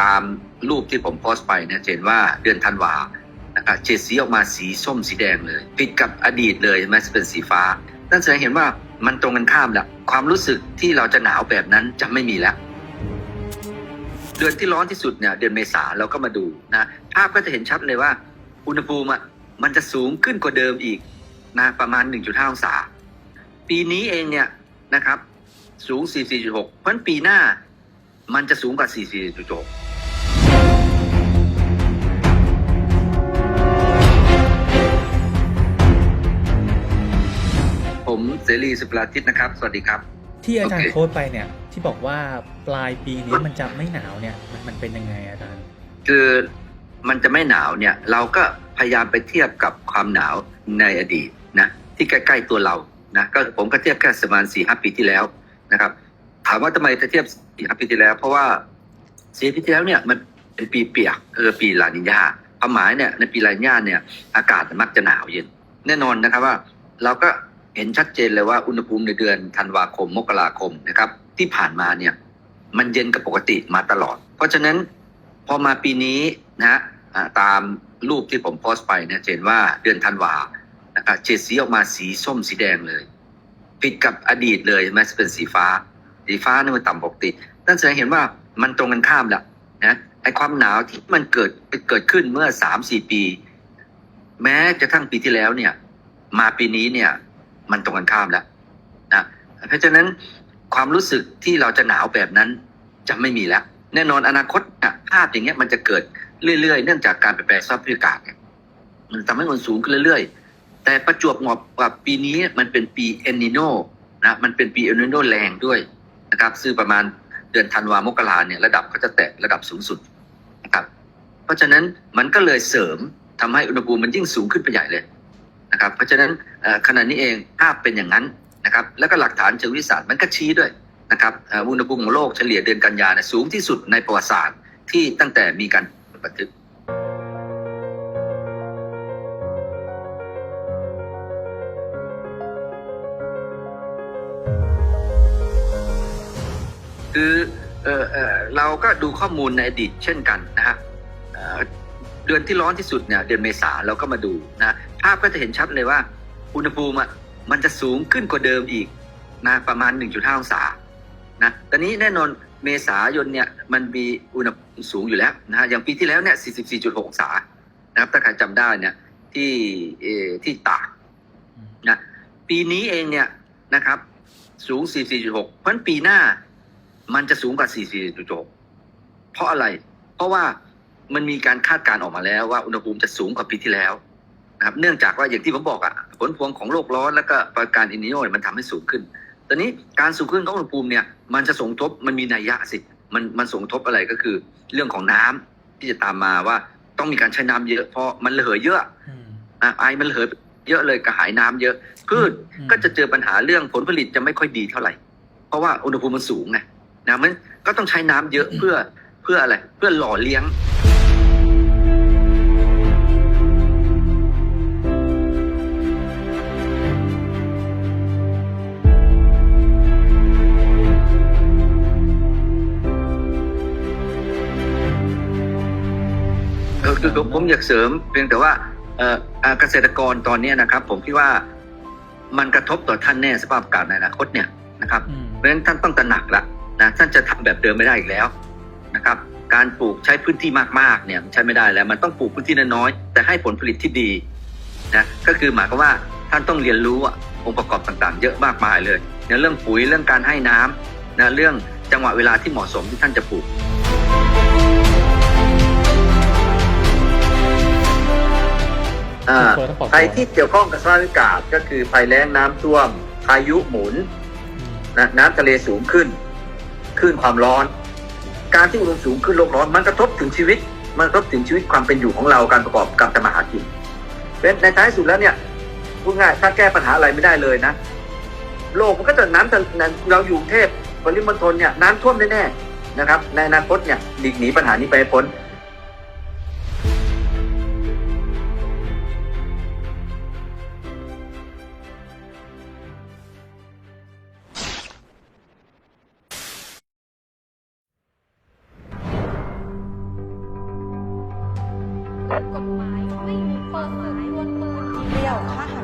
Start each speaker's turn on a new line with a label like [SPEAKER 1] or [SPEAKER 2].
[SPEAKER 1] ตามรูปที่ผมโพสต์ไปเนี่ยเห็นว่าเดือนธันวานะครับเฉดสีออกมาสีส้มสีแดงเลยผิดกับอดีตเลยใช่ไหมเป็นสีฟ้า นั่นแสดงเห็นว่ามันตรงกันข้ามแล้วความรู้สึกที่เราจะหนาวแบบนั้นจะไม่มีแล้วเดือนที่ร้อนที่สุดเนี่ยเดือนเมษาเราก็มาดูนะภาพก็จะเห็นชัดเลยว่า อุณหภูมิอะมันจะสูงขึ้นกว่าเดิมอีกนะประมาณ 1.5 องศา ปีนี้เองเนี่ยนะครับสูง 44.6 เพราะนั้นปีหน้า มันจะสูงกว่า44.6ผมเสรีสุปราทิตนะครับ สวัสดีครับ
[SPEAKER 2] ที่อาจารย์
[SPEAKER 1] โอเค
[SPEAKER 2] โค้ดไปเนี่ยที่บอกว่าปลายปีนี้มันจะไม่หนาวเนี่ยมันมันเป็นยังไงอาจารย์
[SPEAKER 1] คือมันจะไม่หนาวเนี่ย เราก็พยายามไปเทียบกับความหนาวในอดีตนะที่ใกล้ ๆ ตัวเรานะก็ผมก็เทียบแค่ประมาณสี่ห้าปีที่แล้วนะครับ ถามว่าทำไมจะเทียบสี่ห้าปีที่แล้ว เพราะว่าสี่ปีที่แล้วเนี่ยมันเป็นปีเปียกคือปีลานิญาความหมายเนี่ยในปีลานิญาเนี่ยอากาศมักจะหนาวเย็น แน่นอนนะครับว่า เราก็เห็นชัดเจนเลยว่าอุณหภูมิในเดือนธันวาคมมกราคมนะครับ ที่ผ่านมาเนี่ยมันเย็นกับปกติมาตลอด เพราะฉะนั้นพอมาปีนี้นะฮะตามรูปที่ผมโพสต์ไปเนี่ยเห็นว่าเดือนธันวานะครับเฉดสีออกมาสีส้มสีแดงเลย ผิดกับอดีตเลยใช่ไหมเป็นสีฟ้า สีฟ้านี่มันต่ำปกติ นั่นแสดงเห็นว่ามันตรงกันข้ามแล้วนะไอความหนาวที่มันเกิดเกิดขึ้นเมื่อสามสี่ปี แม้จะทั้งปีที่แล้วเนี่ย มาปีนี้เนี่ย มันตรงกันข้ามแล้วนะเพราะฉะนั้นความรู้สึกที่เราจะหนาวแบบนั้นจะไม่มีแล้ว แน่นอนอนาคตภาพอย่างเงี้ยมันจะเกิดเรื่อยๆ เนื่องจากการเปลี่ยนแปลงสภาพอากาศเนี่ยมันทำให้มันสูงขึ้นเรื่อยๆ แต่ประจวบเหมาะกับปีนี้มันเป็นปีเอลนิโนนะมันเป็นปีเอลนิโนแรงด้วย นะครับ ซึ่งประมาณเดือนธันวามกราเนี่ยระดับก็จะแตะระดับสูงสุดนะครับเพราะฉะนั้นมันก็เลยเสริมทำให้อุณหภูมิมันยิ่งสูงขึ้นไปใหญ่เลยนะครับ เพราะฉะนั้นขณะนี้เองภาพเป็นอย่างนั้นนะครับ แล้วก็หลักฐานเชิงวิทยาศาสตร์มันก็ชี้ด้วยนะครับอุณหภูมิของโลกเฉลี่ยเดือนกันยาเนี่ยสูงที่สุดในประวัติศาสตร์ที่ตั้งแต่มีการบันทึก คือเออเออเราก็ดูข้อมูลในอดีตเช่นกันนะฮะเอ่อเดือนที่ร้อนที่สุดเนี่ยเดือนเมษาเราก็มาดูนะภาพก็จะเห็นชัดเลยว่า อุณหภูมิมันจะสูงขึ้นกว่าเดิมอีกนะประมาณ 1.5 องศานะตอนนี้แน่นอนเมษายนเนี่ยมันมีอุณหภูมิสูงอยู่แล้วนะฮะอย่างปีที่แล้วเนี่ย 44.6 องศานะครับถ้าใครจำได้เนี่ยที่เอที่ตากนะปีนี้เองเนี่ยนะครับสูง 44.6 เพราะฉะนั้นปีหน้า มันจะสูงกว่า 44.6 เพราะอะไร เพราะว่ามันมีการคาดการณ์ออกมาแล้วว่าอุณหภูมิจะสูงกว่าปีที่แล้วนะครับเนื่องจากว่าอย่างที่ผมบอกอะผลพวงของโลกร้อนแล้วก็ปรากฏการณ์อินนิโนเนี่ยมันทำให้สูงขึ้น ตอนนี้การสูงขึ้นของอุณหภูมิเนี่ย มันจะส่งทบมันมีนัยยะสิ มันมันส่งทบอะไรก็คือ เรื่องของน้ำที่จะตามมาว่าต้องมีการใช้น้ำเยอะเพราะมันระเหยเยอะ
[SPEAKER 2] อืม
[SPEAKER 1] นะไอมันระเหยเยอะเลยกระหายน้ำเยอะพืช
[SPEAKER 2] อืม
[SPEAKER 1] ก็จะเจอปัญหาเรื่องผลผลิตจะไม่ค่อยดีเท่าไหร่ เพราะว่าอุณหภูมิมันสูงไง นะมันก็ต้องใช้น้ำเยอะเพื่อเพื่ออะไรเพื่อหล่อเลี้ยงเออคือผมผมอยากเสริมเพียงแต่ว่าเอ่ออ่าเกษตรกรตอนเนี้ยนะครับ ผมคิดว่ามันกระทบต่อท่านแน่สภาพอากาศในอนาคตเนี่ยนะครับ
[SPEAKER 2] อืม
[SPEAKER 1] เพราะฉะนั้นท่านต้องตระหนักละ นะท่านจะทำแบบเดิมไม่ได้อีกแล้วนะครับ การปลูกใช้พื้นที่มากๆเนี่ยมันใช้ไม่ได้แล้วมันต้องปลูกพื้นที่น้อยๆแต่ให้ผลผลิตที่ดีนะก็คือหมายความว่าท่านต้องเรียนรู้อะองค์ประกอบต่างๆ เยอะมากมายเลยในเรื่องปุ๋ยเรื่องการให้น้ำนะเรื่องจังหวะเวลาที่เหมาะสมที่ท่านจะปลูกอ่า
[SPEAKER 2] โค้ดต้องบอก
[SPEAKER 1] ภัยที่เกี่ยวข้องกับสภาพอากาศก็คือภัยแล้งน้ำท่วมพายุหมุน
[SPEAKER 2] อืม
[SPEAKER 1] นะน้ำทะเลสูงขึ้น คลื่นความร้อน การที่อุณหภูมิสูงขึ้นโลกร้อน มันกระทบถึงชีวิต มันกระทบถึงชีวิตความเป็นอยู่ของเราการประกอบการทำมาหากินเป็นในท้ายสุดแล้วเนี่ยพูดง่ายถ้าแก้ปัญหาอะไรไม่ได้เลยนะ โลกมันก็จะน้ำทะเราอยู่กรุงเทพปริมณฑลเนี่ยน้ำท่วมแน่ๆนะครับ ในอนาคตเนี่ยหลีกหนีปัญหานี้ไปพ้น
[SPEAKER 3] กฎหมายไม่มีเปิดเผยดวลปืน
[SPEAKER 4] เดียวฆ่าหัน